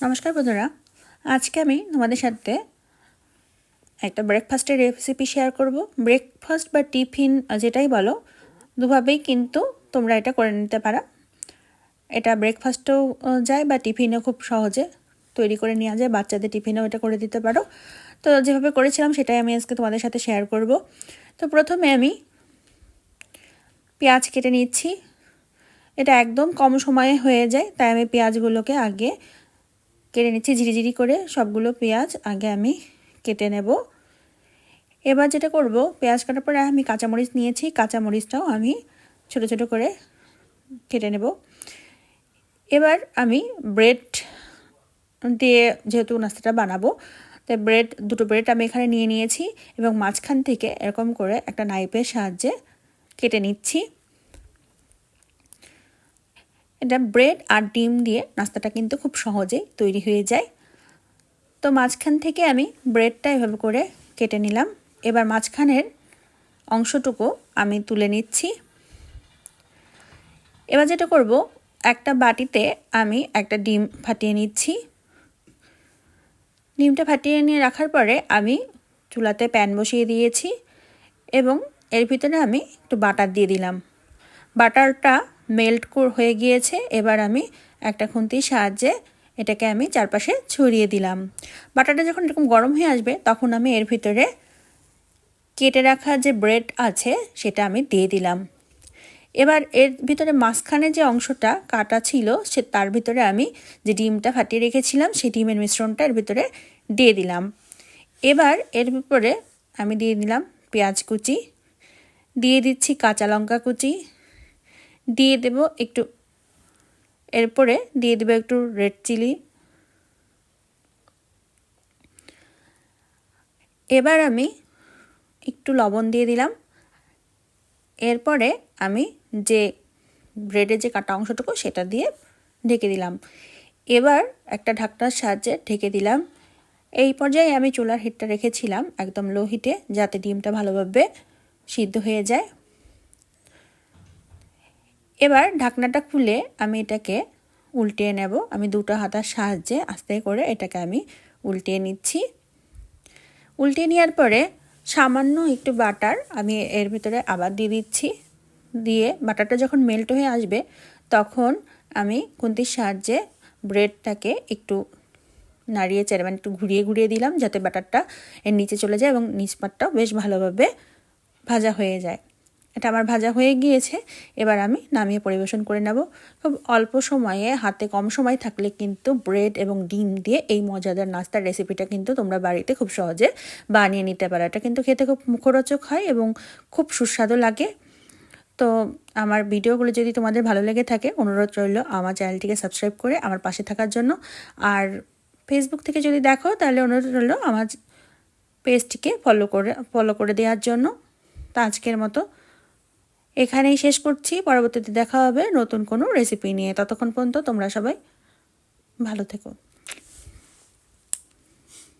নমস্কার বন্ধুরা। আজকে আমি তোমাদের সাথে একটা ব্রেকফাস্টের রেসিপি শেয়ার করব। ব্রেকফাস্ট বা টিফিন যেটাই বলো, দুভাবেই কিন্তু তোমরা এটা করে নিতে পারো। এটা ব্রেকফাস্টও যায় বা টিফিনও খুব সহজে তৈরি করে নেওয়া যায়। বাচ্চাদের টিফিনেও এটা করে দিতে পারো। তো যেভাবে করেছিলাম সেটাই আমি আজকে তোমাদের সাথে শেয়ার করব। তো প্রথমে আমি পেঁয়াজ কেটে নিচ্ছি। এটা একদম কম সময়ে হয়ে যায়, তাই আমি পেঁয়াজগুলোকে আগে কেটে নিচ্ছি ঝিরিঝিরি করে সবগুলো পেঁয়াজ আগে আমি কেটে নেব। এবার যেটা করব, পেঁয়াজ কাটার পরে আমি কাঁচামরিচ নিয়েছি, কাঁচামরিচটাও আমি ছোট ছোট করে কেটে নেব। এবার আমি ব্রেড দিয়ে যেহেতু নাস্তাটা বানাবো, তাই ব্রেড, দুটো ব্রেড আমি এখানে নিয়ে নিয়েছি এবং মাঝখান থেকে এরকম করে একটা নাইফের সাহায্যে কেটে নিচ্ছি। এটা ব্রেড আর ডিম দিয়ে নাস্তাটা কিন্তু খুব সহজেই তৈরি হয়ে যায়। তো মাঝখান থেকে আমি ব্রেডটা এভাবে করে কেটে নিলাম। এবার মাঝখানের অংশটুকু আমি তুলে নিচ্ছি। এবার যেটা করব, একটা বাটিতে আমি একটা ডিম ফাটিয়ে নিচ্ছি। ডিমটা ফাটিয়ে নিয়ে রাখার পরে আমি চুলাতে প্যান বসিয়ে দিয়েছি এবং এর ভিতরে আমি একটু বাটার দিয়ে দিলাম। বাটারটা মেল্ট হয়ে গিয়েছে। এবার আমি একটা খুন্তির সাহায্যে এটাকে আমি চারপাশে ছড়িয়ে দিলাম। বাটারটা যখন এরকম গরম হয়ে আসবে, তখন আমি এর ভিতরে কেটে রাখা যে ব্রেড আছে, সেটা আমি দিয়ে দিলাম। এবার এর ভিতরে মাঝখানে যে অংশটা কাটা ছিল, সে তার ভিতরে আমি যে ডিমটা ফাটিয়ে রেখেছিলাম, সেই ডিমের মিশ্রণটা এর ভিতরে দিয়ে দিলাম। এবার এর উপরে আমি দিয়ে দিলাম পেঁয়াজ কুচি, দিয়ে দিচ্ছি কাঁচা লঙ্কা কুচি দিয়ে দেব একটু, এরপরে দিয়ে দেবো একটু রেড চিলি এবার আমি একটু লবণ দিয়ে দিলাম। এরপরে আমি যে ব্রেডের যে কাটা অংশটুকু সেটা দিয়ে ঢেকে দিলাম। এবার একটা ঢাকনার সাহায্যে ঢেকে দিলাম। এই পর্যায়ে আমি চুলার হিটটা রেখেছিলাম একদম লো হিটে যাতে ডিমটা ভালোভাবে সিদ্ধ হয়ে যায়। এবার ঢাকনাটা খুলে আমি এটাকে উল্টিয়ে নেব। আমি দুটো হাতার সাহায্যে আস্তে করে এটাকে আমি উল্টিয়ে নিচ্ছি। উল্টিয়ে নেওয়ার পরে সামান্য একটু বাটার আমি এর ভিতরে আবার দিয়ে দিচ্ছি। দিয়ে বাটারটা যখন মেল্ট হয়ে আসবে, তখন আমি খুন্তির সাহায্যে ব্রেডটাকে একটু নাড়িয়ে চেড়ে মানে একটু ঘুরিয়ে ঘুরিয়ে দিলাম যাতে বাটারটা এর নিচে চলে যায় এবং নিচ পাটটাও বেশ ভালোভাবে ভাজা হয়ে যায়। এটা আমার ভাজা হয়ে গিয়েছে। এবার আমি নামিয়ে পরিবেশন করে নেব। খুব অল্প সময়ে, হাতে কম সময় থাকলে কিন্তু ব্রেড এবং ডিম দিয়ে এই মজাদার নাস্তার রেসিপিটা কিন্তু তোমরা বাড়িতে খুব সহজে বানিয়ে নিতে পারো। এটা কিন্তু খেতে খুব মুখরোচক হয় এবং খুব সুস্বাদু লাগে। তো আমার ভিডিওগুলো যদি তোমাদের ভালো লেগে থাকে, অনুরোধ রইল আমার চ্যানেলটিকে সাবস্ক্রাইব করে আমার পাশে থাকার জন্য। আর ফেসবুক থেকে যদি দেখো, তাহলে অনুরোধ রইল আমার পেজটিকে ফলো করে ফলো করে দেওয়ার জন্য। তা আজকের মতো এখানেই শেষ করছি। পরবর্তীতে দেখা হবে নতুন কোনো রেসিপি নিয়ে। ততক্ষণ পর্যন্ত তোমরা সবাই ভালো থেকো।